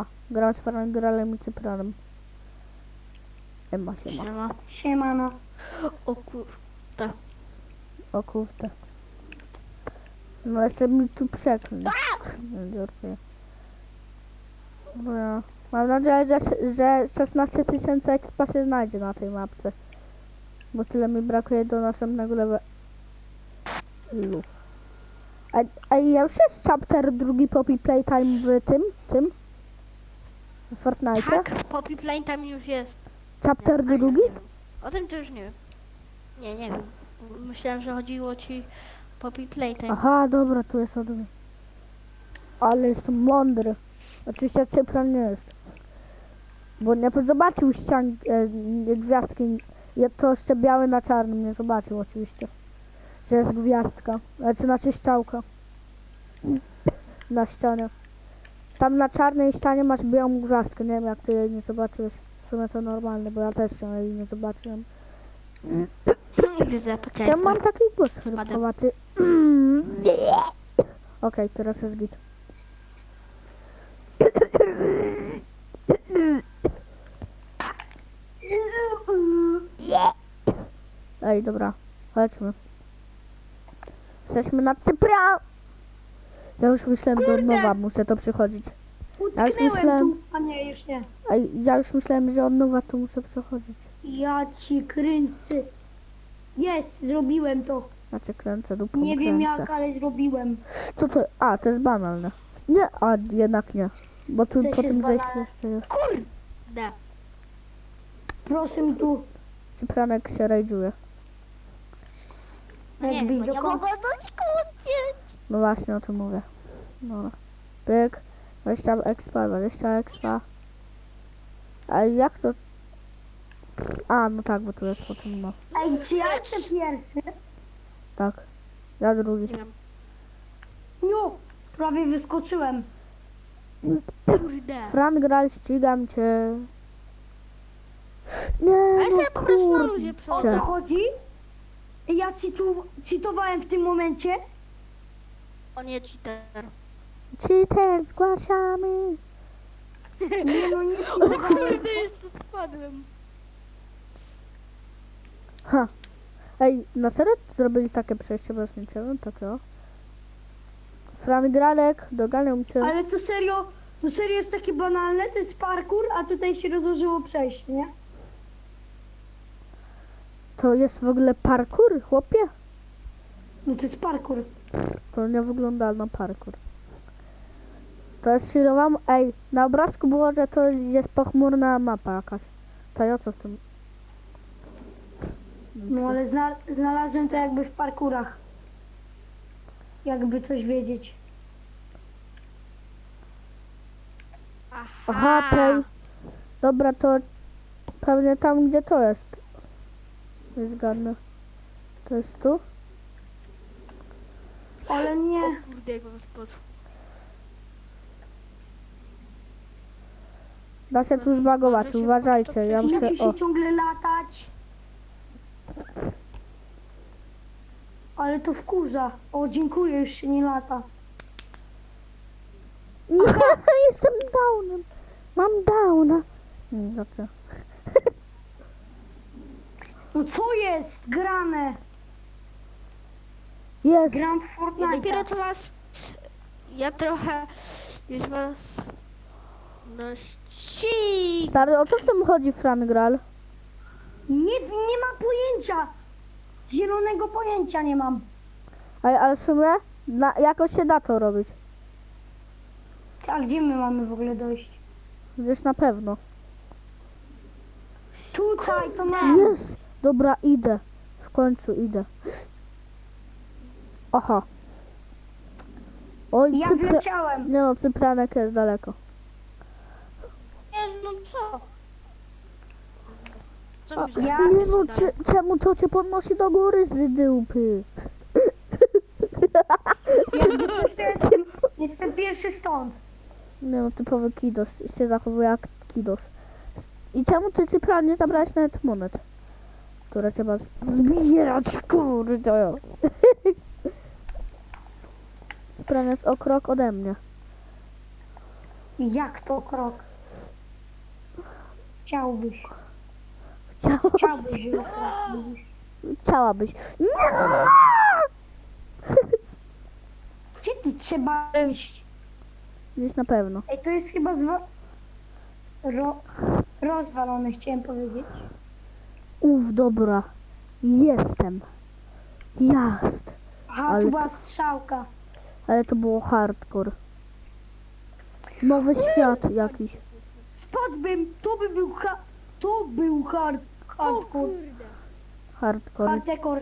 Siema. Gram z Franem Gralem i Cypranem. Siema, siema. Siema. Siemano. O kurde. O kurde. No jeszcze mi tu żartuję. Dobra. Mam nadzieję, że, że 16 tysięcy expa się znajdzie na tej mapce. Bo tyle mi brakuje do następnego levelu. A, a ja już jest chapter drugi Poppy Playtime w tym, tym? W Fortnite? Tak, Poppy Playtime już jest. Chapter Nie, drugi? O tym to już nie wiem. Nie, nie wiem. Myślałem, że chodziło ci Poppy Playtime. Aha, dobra, tu jest odwrót. Ale jestem mądry. Oczywiście Cypran nie jest. Bo nie zobaczył ścian, e, gwiazdki. Ja to jeszcze biały na czarnym nie zobaczył oczywiście. Że jest gwiazdka. Znaczy znaczy ściałka. Na ścianie. Tam na czarnej ścianie masz białą gwiazdkę. Nie wiem jak ty jej nie zobaczyłeś. W sumie to normalne, bo ja też się jej nie zobaczyłem. Ja mam taki głos chrypkowaty. Okej, teraz jest git. Ej, dobra, chodźmy. Jesteśmy na Cypra! Ja już myślałem, że od nowa muszę to przychodzić. Utknęłem myślałem- tu. A nie, już nie. Ej, ja już myślałem, że od nowa to muszę przechodzić. Ja ci kręcę. Jest, zrobiłem to. Znaczy kręcę dupą Nie wiem kręcę. jak, ale zrobiłem. Co to? A, to jest banalne. Nie, a jednak nie. Bo tu Też po jest tym zejściu banalne. jeszcze jest. Kurde. Proszę mi tu. Cypranek się rajdżuje. No nie, Jakbyś bo do mogę doskoczyć. No właśnie o tym mówię. No. Pyk. 20 expa, 20 expa. A jak to? A, no tak, bo tu jest po tym, no. Ej, czy ja jestem pierwszy? Tak. Ja drugi. No, prawie wyskoczyłem. Kurde. Fran Gral, ścigam cię. Nie, A ja no sobie po prostu na luzie kurde. O co przechodzę. chodzi? Ja citu, cytowałem w tym momencie. O nie, cheater. Cheater, zgłaszamy. Nie no, nie O kurde, jeszcze spadłem. Ha. Ej, na serio zrobili takie przejście bez niczego? Takie o. Fran Gralek, doganiał cię. Ale to serio, to serio jest takie banalne, to jest parkour, a tutaj się rozłożyło przejście, nie? To jest w ogóle parkour, chłopie? No to jest parkour. To nie wygląda na parkour. To jest silowa... Ej, na obrazku było, że to jest pochmurna mapa jakaś. To ja co w tym? No ale zna, znalazłem to jakby w parkurach. Jakby coś wiedzieć. Aha. Dobra, to pewnie tam, gdzie to jest. Nie zgadnę. To jest tu? Ale nie. Kurde, jak on spadł. Da się tu zbagować, uważajcie. Ja muszę... Musi O, się ciągle latać. Ale to wkurza. O, dziękuję, już się nie lata. nie, jestem downem. Mam downa. Nie, dobrze. No co jest grane? Jest. Gram w Ja Fortnite. dopiero co was... Ja trochę... Już was... No ścig... Stary, o co w tym chodzi, Fran Gral? Nie, nie mam pojęcia. Zielonego pojęcia nie mam. Ale, ale w sumie na, jakoś się da to robić. A gdzie my mamy w ogóle dojść? Gdzieś na pewno. Tutaj to mam. Jest! Dobra, idę. W końcu idę. Aha. Oj, Ja cypra... wleciałem. Nie no, cypranek jest daleko. No co? Co mi ja- nie cze- czemu to cię podnosi do góry z dupy? Jakby coś to jestem, jestem pierwszy stąd. Nie no, typowy kidos. Się zachowuje jak kidos. I czemu ty cypran nie zabrałeś nawet monet? Które trzeba zbierać, kurde. Cypran jest o krok ode mnie. Jak to krok? Chciałbyś. Żeby mówisz. chciałabyś. Nie! Gdzie tu trzeba iść? Gdzieś na pewno. Ej, to jest chyba zwa... Ro... rozwalone, chciałem powiedzieć. Uf, dobra. Jestem. Jest. Aha, Ale- tu była strzałka. Ale to było hardcore. Nowy świat jakiś. Spadłbym, to by był ha... To był hard... O hardcore. kurde. Hardcore. Hardcore.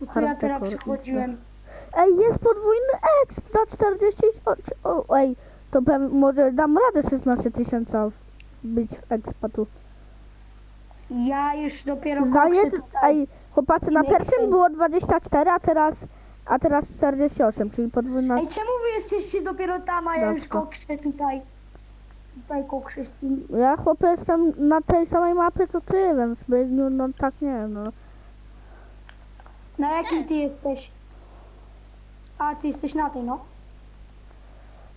To co ja teraz Hardcore, przechodziłem. Ej, jest podwójny exp na 40... O, o, ej, to pewnie, może dam radę 16 tysięcy być w expa tu. Ja już dopiero Za jed... tutaj. Ej, chłopacy, na pierwszym było 24, a teraz... A teraz 48, czyli podwójna... Ej, czemu wy jesteście dopiero tam, a ja już Dobra. kokszę tutaj? Z tym. Ja chłopie jestem na tej samej mapie co ty, więc by, no, no tak nie wiem, no. Na jakiej ty jesteś? A, ty jesteś na tej, no.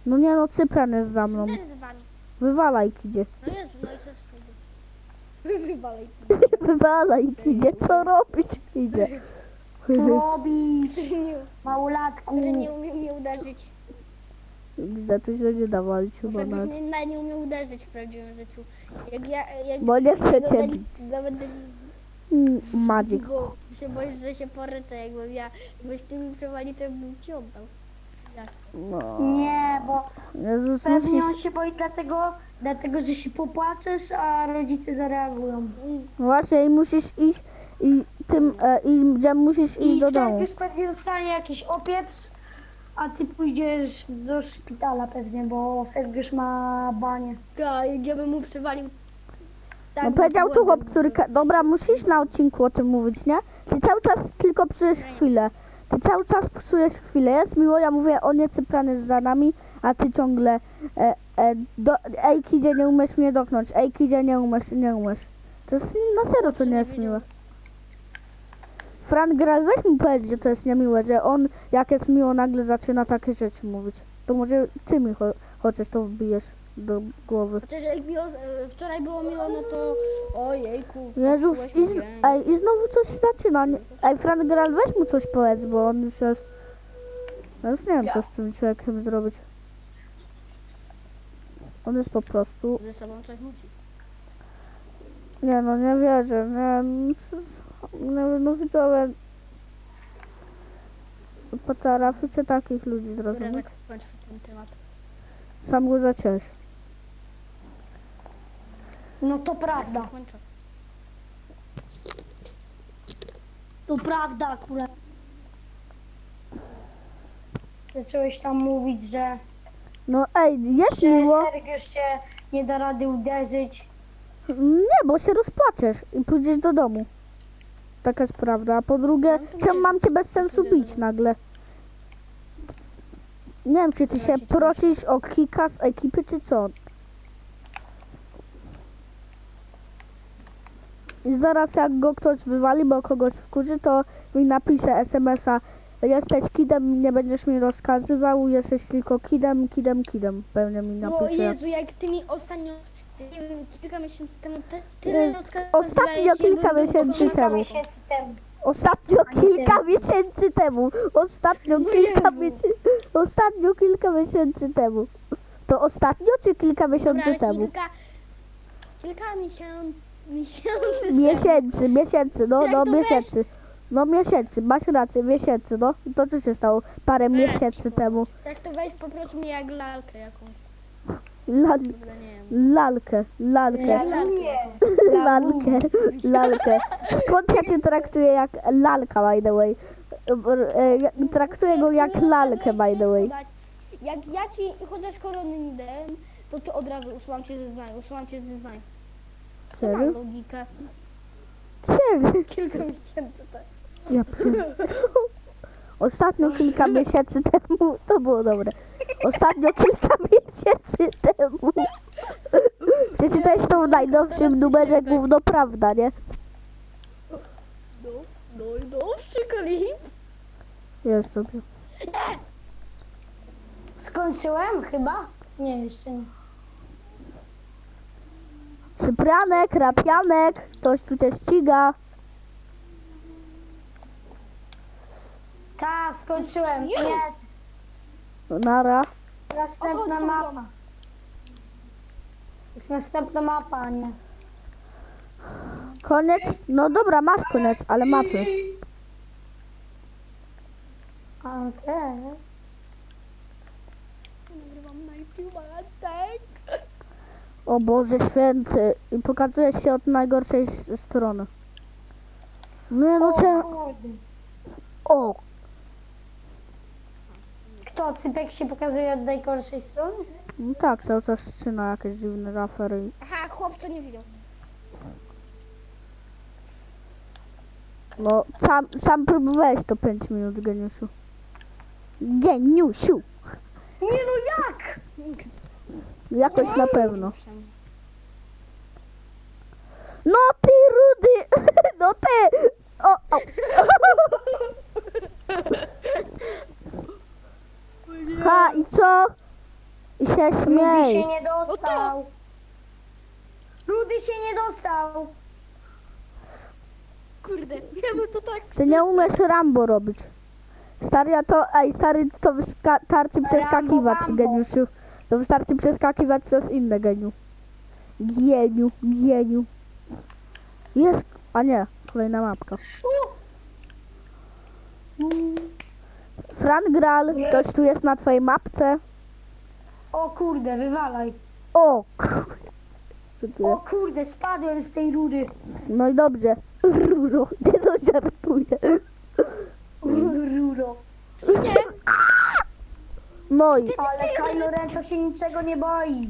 No nie no, Cypran jest za mną. Też z wami. Wywalaj idzie. No Jezu, no i co z tego? Wywalej. Wywalaj idzie, co robić idzie. Co robisz, małolatku? który nie umie mnie uderzyć. Widzę, to się nie da walić chyba Bo nawet. nie, na nie umie uderzyć w prawdziwym życiu. Jak ja... Jak Bo nie chce go cię będę- bić. będę Mm, Magic. Bo się boisz, że się poryczę, jakbym ja, jakbyś ty mi przewali, to bym ci oddał. No. Nie, bo Jezus, pewnie musisz... on się boi dlatego, dlatego, że się popłaczesz, a rodzice zareagują. Właśnie i musisz iść i tym, e, i gdzie musisz I iść do domu. już pewnie dostanie jakiś opieprz, a ty pójdziesz do szpitala pewnie, bo Sergiusz ma banie. Tak, jak ja bym mu przewalił... tak No powiedział tu chłop, który... ka- Dobra, musisz na odcinku o tym mówić, nie? Ty cały czas tylko psujesz chwilę. Ty cały czas psujesz chwilę. Jest miło, ja mówię o nie, Cypran jest za nami, a ty ciągle... E, e, do, ej, Kidzie, nie umiesz mnie dotknąć. Ej, Kidzie, nie umiesz, nie umiesz. To jest na serio, to nie jest miłe. Frank Gral, weź mu powiedzieć, że to jest niemiłe, że on jak jest miło nagle zaczyna takie rzeczy mówić. To może ty mi cho chociaż to wbijesz do głowy. Chociaż jak miło, e, wczoraj było miło, no to ojejku, Jezus, i, z- ej, i znowu coś zaczyna. Nie- Ej, Frank Gral, weź mu coś powiedz, bo on już jest... Ja już nie wiem, co z tym człowiekiem zrobić. On jest po prostu... Ze sobą coś musi. Nie no, nie wierzę, nie... Nie, no widzowie... Potraficie takich ludzi Dobra, zrozumieć. zakończmy ten temat. Sam go zaciąłeś. No to prawda, Zakończę. to prawda akurat. Zacząłeś tam mówić, że, No ej, jest że miło. Sergiusz się nie da rady uderzyć. Nie, bo się rozpłaczesz i pójdziesz do domu. Taka jest prawda. A po drugie, No czemu mam cię bez sensu bić nagle? Nie wiem, czy ty się prosisz o kika z ekipy, czy co? I zaraz jak go ktoś wywali, bo kogoś wkurzy, to mi napisze SMS-a Jesteś kidem, nie będziesz mi rozkazywał, jesteś tylko kidem, kidem, kidem. Pewnie mi napisze. Jezu, jak ty mi ostatnio, nie wiem, kilka miesięcy temu, ty, tyle rozkazywałeś, ostatnio kilka miesięcy. Kilka temu. miesięcy temu. Ostatnio kilka teraz. miesięcy temu. Ostatnio kilka Jezu. miesięcy. Ostatnio kilka miesięcy temu. To ostatnio czy kilka Dobra, miesięcy ale temu? kilka, kilka miesięcy, miesięcy temu. Miesięcy, miesięcy, no, Jak no to weź? miesięcy. No miesięcy, masz rację, miesięcy, no. To co się stało parę Weź, miesięcy temu? Tak to weź poproś mnie jak lalkę jakąś, Lal, lalkę, lalkę, lalkę, lalkę. Skąd ja cię traktuję jak lalka, by the way? E, Traktuję go jak lalkę, by the way. Jak ja ci chociaż koronę nie dałem, to ty od razu usuwam cię ze znań, usuwam cię ze znań. To ma logikę. Kiedy? Kilka miesięcy temu. Ja Ostatnio kilka miesięcy temu, to było dobre. Ostatnio kilka miesięcy temu. Przeczytałeś to w najnowszym numerze gówno prawda, nie? No, no i dobrze, klip. Jest dobrze. Skończyłem chyba? Nie, jeszcze nie. Cyprianek, Rapianek, ktoś tu ściga. Ta, skończyłem. Jest. Nie, No, Nara. następna mapa. to? Jest następna mapa, nie? Koniec? No dobra, masz koniec, ale mapy. A te. Nagrywam na YouTube, tak? O Boże święty. I pokazuje się od najgorszej s- strony. Nie no O cię... kurde. O! Kto? Cypek się pokazuje od najgorszej strony? No tak, cały czas trzyma jakieś dziwne afery. Aha, chłopco nie widział. No, sam, sam próbowałeś to 5 minut, geniuszu. Geniusiu! Nie no jak? Jakoś na pewno. No ty rudy! No ty! O, o. Ha, i co? I się Rudy się nie dostał. Rudy się nie dostał. Kurde, ja bym to tak Ty nie umiesz Rambo robić. Stary, ja to, ej, stary, to wystarczy przeskakiwać, Rambo. geniuszu. To wystarczy przeskakiwać, to jest inne geniu. Gieniu, gieniu. Jest, a nie, kolejna mapka. Fran Gral, ktoś tu jest na twojej mapce? O kurde, wywalaj. O, kurde. O kurde, spadłem z tej rury. No i dobrze. Ruro, nie to żartuję. Ruro. No i Ale Kylo Ren to się niczego nie boi.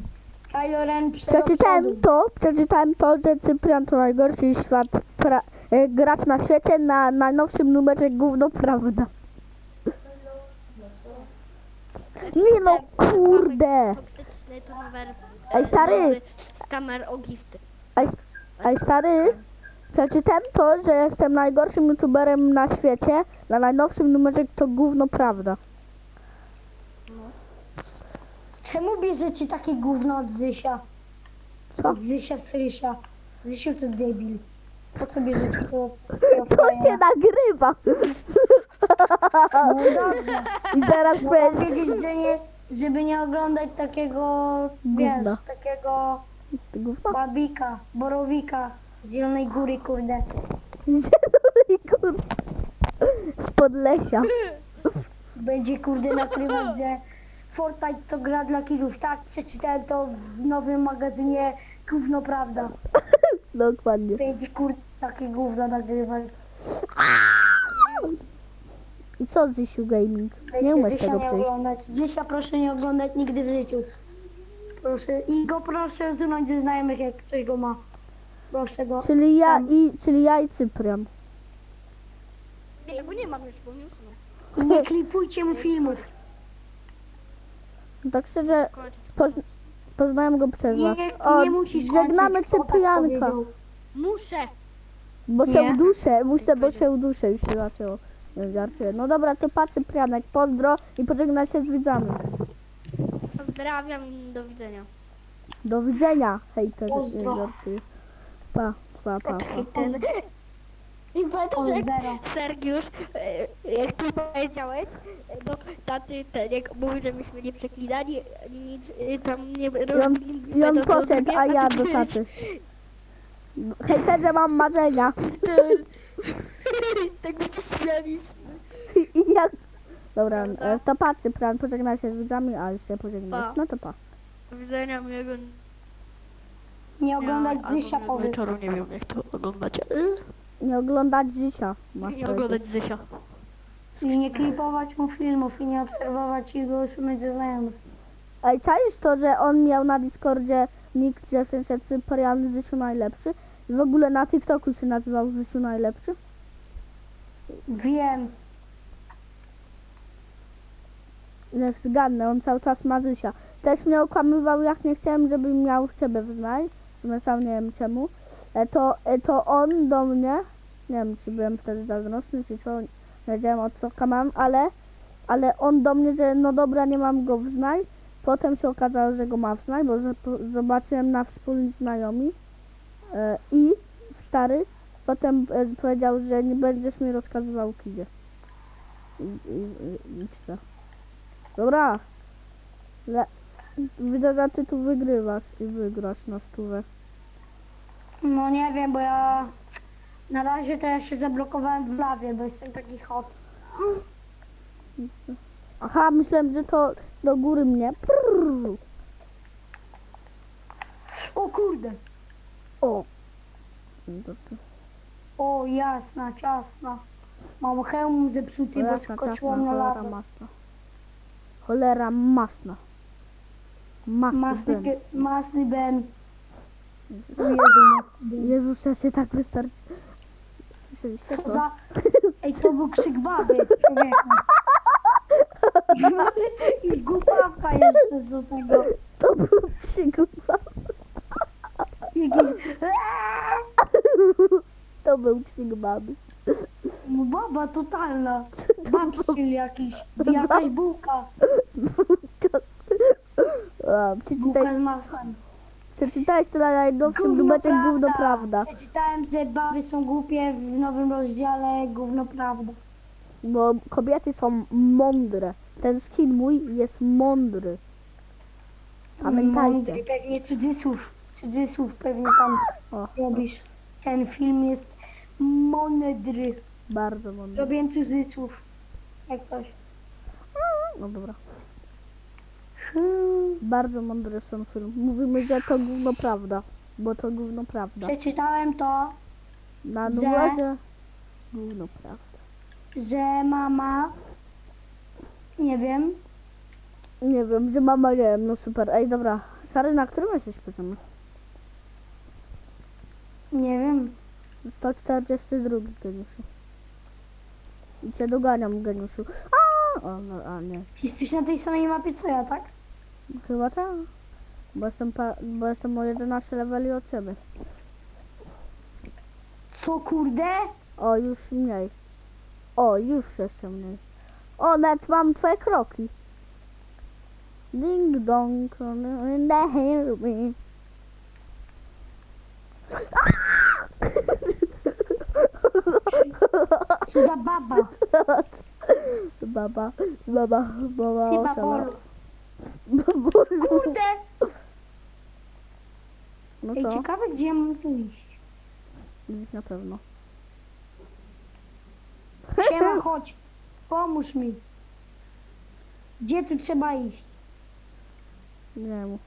Kylo Ren przeczytałem to, przeczytałem to, że Cyprian to najgorszy świat, pra, e, gracz na świecie na najnowszym numerze gówno prawda. Nie no, kurde. Toksyczny to numer Ej, stary. z kamer o gifty. Ej, ej stary, przeczytałem to, że jestem najgorszym youtuberem na świecie, na najnowszym numerze to gówno prawda. Czemu bierzecie takie gówno od Zysia? Co? Od Zysia Sysia. Zysiu to debil. Po co bierzecie to? To się nagrywa. No. I teraz Mogę powiedz, powiedzieć, że nie, żeby nie oglądać takiego, wiesz, Gówna. takiego gówno. babika, borowika z Zielonej Góry, kurde. Zielony kurde. Z Podlesia. Będzie, kurde, nakrywać, że Fortnite to gra dla kidów. Tak, przeczytałem to w nowym magazynie Gówno Prawda. Dokładnie. Będzie, kurde, takie gówno nagrywać. I co Zysiu Gaming? Nie umiesz Zysia tego nie przejść. oglądać. Zysia proszę nie oglądać nigdy w życiu. Proszę. I go proszę usunąć ze znajomych, jak ktoś go ma. Proszę go. Czyli ja i, czyli ja i Cyprian. Nie, bo nie mam już, bo nie usunął. I nie klipujcie mu filmów. No Tak szczerze, Kończyć. poz, poznałem go przez was. Nie, O, nie musisz żegnamy kończyć, kto tak Cyprianka. powiedział. Muszę. Bo się Nie. uduszę, muszę, bo się uduszę, już się zaczęło. Żartuję. No dobra, to patrz Cyprianek, pozdro i pożegna się z widzami. Pozdrawiam i do widzenia. Do widzenia, hejter, Pozdro. żartuję. Pa, pa, pa, pa. I pamiętasz, jak Pozdro. Sergiusz, e, jak ty powiedziałeś, e, do taty, ten, jak mówił, żebyśmy nie przeklinali, ani nic e, tam nie I on, robili. i on poszedł, a ja do powiedziałeś, taty. Hejterze, mam marzenia. Tak by się śmialiśmy. I jak... Dobra, e, to patrz Cyprian, pożegnaj się z widzami, a już się. Pa. No to pa. Do widzenia, miłego Nie oglądać dnia, Zysia, albo powiedz. wieczoru, nie wiem jak to oglądać. Nie oglądać Zysia. masz Nie powiedzieć. oglądać Zysia. I nie klipować mu filmów i nie obserwować i go usunąć ze znajomych. Ej, czaisz to, że on miał na Discordzie nick, że w sensie Cyprian Zysiu najlepszy? I w ogóle na TikToku się nazywał Zysiu najlepszy? Wiem. Nie zgadnę, on cały czas ma Zysia. Też mnie okłamywał, jak nie chciałem, żeby miał ciebie w znaj. No sam nie wiem czemu. E, to, e, to on do mnie, nie wiem czy byłem wtedy zazdrosny, czy co, nie wiedziałem o co kamam, ale, ale on do mnie, że no dobra, nie mam go w znaj. Potem się okazało, że go ma w bo zo- zobaczyłem na wspólni znajomi. E, I stary potem e, powiedział, że nie będziesz mi rozkazywał. I, i, i, i co? Dobra. Le, widzę, że ty tu wygrywasz i wygrasz na stówę. No nie wiem, bo ja na razie to ja się zablokowałem w lawie, bo jestem taki hot. Aha, myślałem, że to do góry mnie. Prrr. O kurde! O. O jasna, ciasna. Mam hełm zepsuty, bo Jasna, skoczyłam ciasna, na cholera lawę. masna. Cholera masna. Masny Masny, ben. masny Ben. O Jezu, masny Ben. Jezus, ja się tak wystarczy. Co za... Ej, to był krzyk baby, człowieku. I głupawka jeszcze do tego. To był przygód. Jakiś... To był krzyk baby. No Baba totalna. Babszczyl jakiś. Jakaś bułka. A, Bułka Przeczytaj, z masłem. przeczytałeś to na najnowszym Gówno dubeczek gówno prawda. Przeczytałem, że baby są głupie w nowym rozdziale Gówno prawda. Bo kobiety są mądre. Ten skin mój jest mądry. Pamiętajcie. Mądry, pewnie cudzysłów. Cudzysłów pewnie tam O, robisz. Ten film jest mądry. bardzo mądry. Zrobiłem cudzysłów. Jak coś. No dobra. Bardzo mądry są film. Mówimy, że to gówno prawda. Bo to gówno prawda. Przeczytałem to, Na że- gówno prawda. Że mama, nie wiem, Nie wiem, że mama nie wiem, no super. Ej, dobra. Stary, na którym jesteś poziomie? nie wiem, 142 geniuszu. I cię doganiam, geniuszu. A, o, no, a nie. Ty jesteś na tej samej mapie co ja, tak? Chyba tak. Bo jestem, pa, bo jestem o 11 leveli od ciebie. Co kurde? O, już mniej. O, już jeszcze mniej. O, nawet mam twoje kroki. Ding dong, in the hair me. Co za baba? Baba, baba, baba. Ty babolu. Babolu. Kurde! No Ej, ciekawe gdzie ja mam tu iść. na pewno. Chodź. Pomóż mi. Gdzie tu trzeba iść? Nie wiem.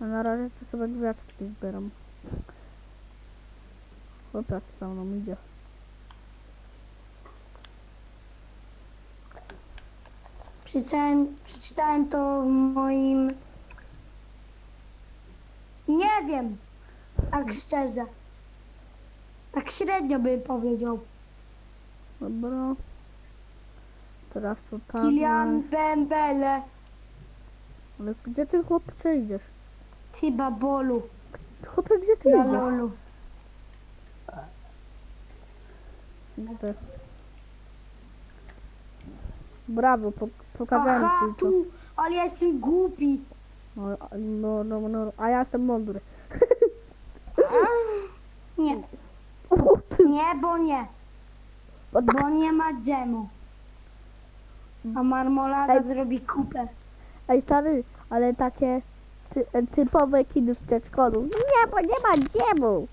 A na razie to sobie gwiazdki zbieram. Chłopiec za mną idzie. Przeczytałem, przeczytałem to w moim... Nie wiem. Tak szczerze. Tak średnio bym powiedział. Dobra. Teraz to tak. Kilian Bembele. Ale gdzie ty chłopcze idziesz? Ty babolu. Chłopcze, gdzie ty idziesz? lolu. Gdzie? Brawo, po, pokazałem Aha, ci to. tu. Ale ja jestem głupi. No, no, no, no, a ja jestem mądry. Nie. O, ty, Nie, bo nie. Bo nie ma dżemu. A marmolada zrobi kupę. Ej stary, ale takie ty, typowe kiny w przedszkolu. Nie, bo nie ma dziemu.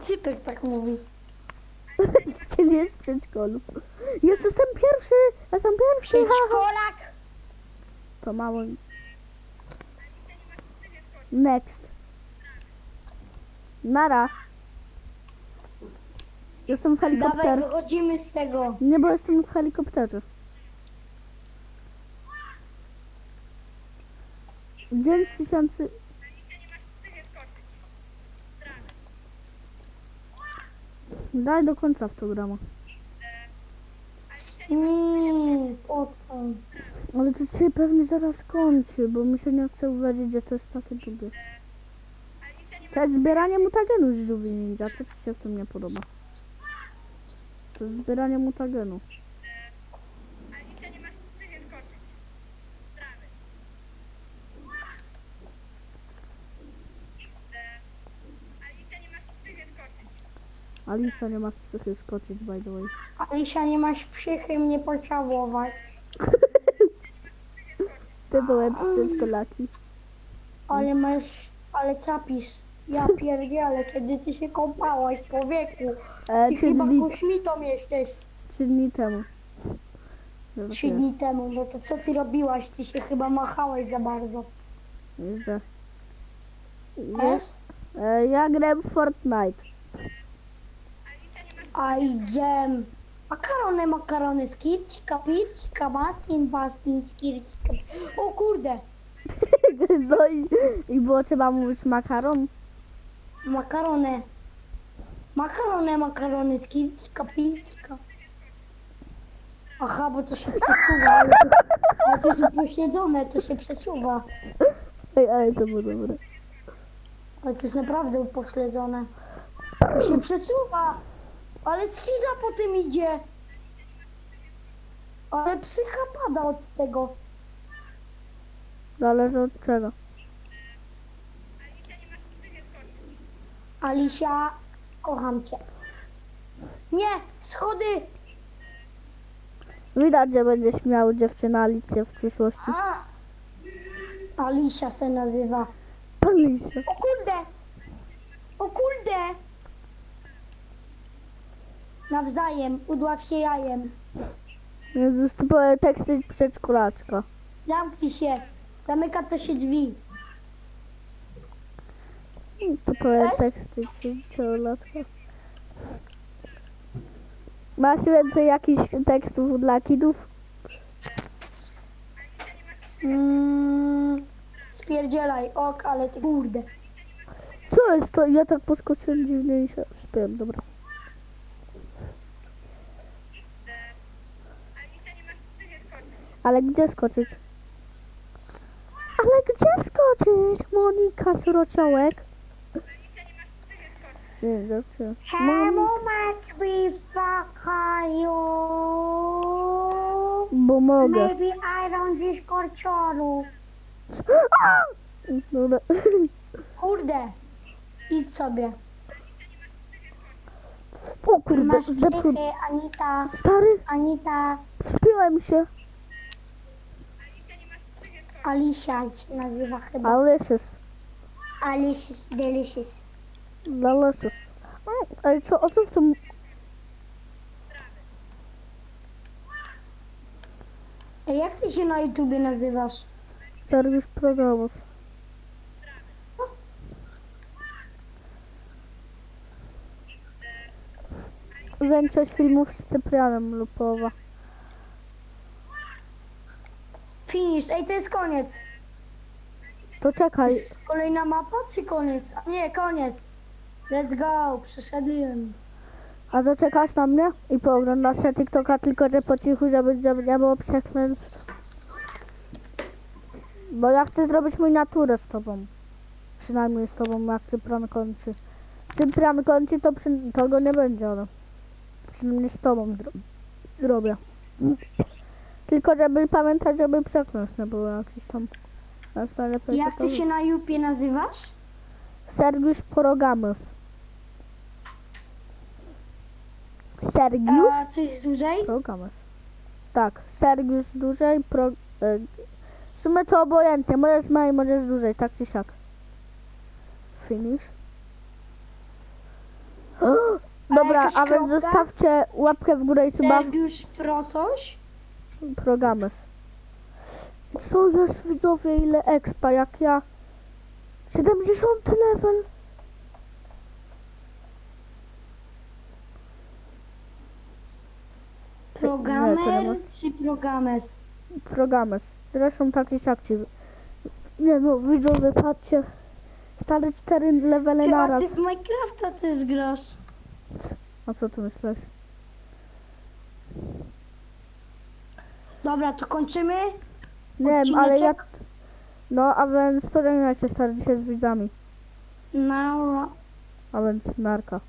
Cypek tak mówi. Czyli jest w przedszkolu. Już jestem pierwszy, jestem pierwszy. ha, ha. Przedszkolak. To mało. Next. Nara. Jestem w Dawaj, helikopterze. wychodzimy z tego. Nie, bo jestem w helikopterze. Dziewięć tysięcy... Daj do końca gramo. Nie, po co? Ale to się pewnie zaraz kończy, bo mi się nie chce uwierzyć, że to jest takie długie. To jest zbieranie mutagenu z żółwi ninja, to ci się w tym nie podoba. To zbieranie mutagenu. Alicja nie ma czym skoczyć. Alicja nie ma psychy skoczyć, by the way. Asia, nie masz przychy mnie pocałować. Ty byłem tylko laki. Ale masz, ale capisz. Ja pierdzielę, kiedy ty się kąpałaś, człowieku. E, Ty trzy, chyba dni, kośmitą jesteś trzy dni temu. Trzy dni temu. No to co ty robiłaś? Ty się chyba machałeś za bardzo. Wiesz? E, ja gram w Fortnite. Aj, dżem. Makarony, makarony, skircika, pircika, bastin, bastin, skircika. O kurde, no i, i było trzeba mówić makaron. Makarony. Makarony, makarony, skircika, pircika. Aha, bo to się przesuwa, ale to, jest- ale to jest upośledzone, to się przesuwa. Ej, ale to było dobre. Ale to jest naprawdę upośledzone. To się przesuwa. Ale schiza po tym idzie. Ale psycha pada od tego. Zależy od czego. Alisia, kocham cię. Nie, schody. Widać, że będziesz miał dziewczynę Alicję w przyszłości. A. Alisia se nazywa. Alicja. O kurde. O kurde. Nawzajem, udław się jajem. Jezus, to były teksty przedszkolaczka. Zamknij się. Zamyka to się drzwi. Też? teksty. Masz więcej jakichś tekstów dla kidów? Mm, spierdzielaj, ok, ale ty kurde. Co jest to? Ja tak podskoczyłem dziwnie i się śpiewam, dobra. Ale gdzie skoczyć? Ale gdzie skoczyć? Monika Surociołek. Nie, dobrze. Czemu masz wakają? Bo mogę. Maybe I don't Discord channel. Dobra. Kurde, idź sobie. O kurde, Masz zepsuł. psychy, Anita, Stary, Anita, spiłem się. Alicia się nazywa chyba. Alicious. Alicious, delicious. Delicious. Ale co, o co w tym... Ej, jak ty się na YouTubie nazywasz? Serwis programów. Większość filmów z Cyprianem lub połowa. Finish, ej, to jest koniec. To To czekaj, jest kolejna mapa, czy koniec? A nie, koniec. Let's go, przeszedłem. a to czekasz na mnie i pooglądasz się TikToka tylko, że po cichu, żeby, żeby nie było przekleństw. Bo ja chcę zrobić miniaturę z tobą. Przynajmniej z tobą, jak Cyprian kończy. Cyprian kończy, to, przy, to go nie będzie, ale przynajmniej z tobą zro, zrobię. Tylko żeby pamiętać, żeby przekleństw nie było jakiś tam. Jak ty się na YouTubie nazywasz? Sergiusz Porogamów. Sergiusz A coś dłużej? Porogamów. Tak, Sergiusz dłużej, pro... E, w sumie to obojętnie, możesz mniej, możesz dłużej, tak czy siak. Finish. Dobra, jakaś a więc zostawcie łapkę w górę i chyba Sergiusz Pro coś? programy. Co jest widzowie, ile expa, jak ja... 70 level. Ma. czy programes? programy. Zresztą siak ci... Nie no, widzowie, patrzcie. Stary 4 levele Ty, a naraz. ty w Minecrafta też grasz? A co ty myślisz? Dobra, to kończymy. Nie wiem, ale Odcineczek? jak... No, a więc pożegnajcie stary dzisiaj z widzami. No, A więc narka.